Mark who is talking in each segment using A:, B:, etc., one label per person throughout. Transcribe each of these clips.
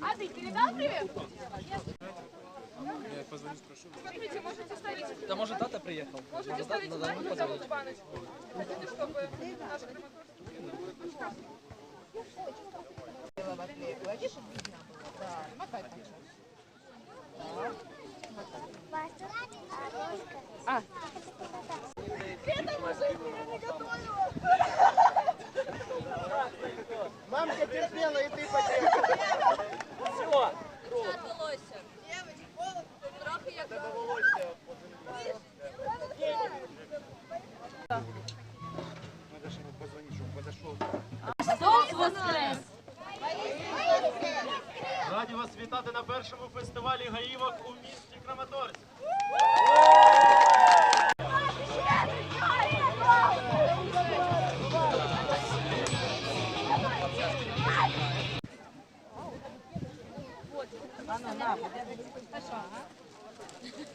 A: А ты передал привет?
B: Я позвоню, спрошу.
A: Смотрите, можете ставить,
C: Да может тата приехал?
A: можете ставить
C: Надо
A: лайк
C: ему
A: на тому
C: позвонить.
A: баночку. Хотите, чтобы наш
D: Мамка
E: Раді на першому фестивалі гаївок у місті Краматорськ.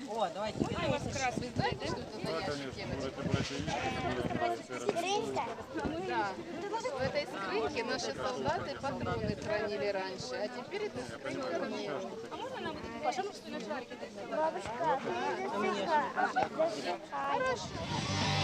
C: О, давайте.
F: Да. В этой скрынке наши солдаты патроны хранили раньше, а теперь эта скрынка нет.
G: Бабушка, ты засыпай.
H: Усе в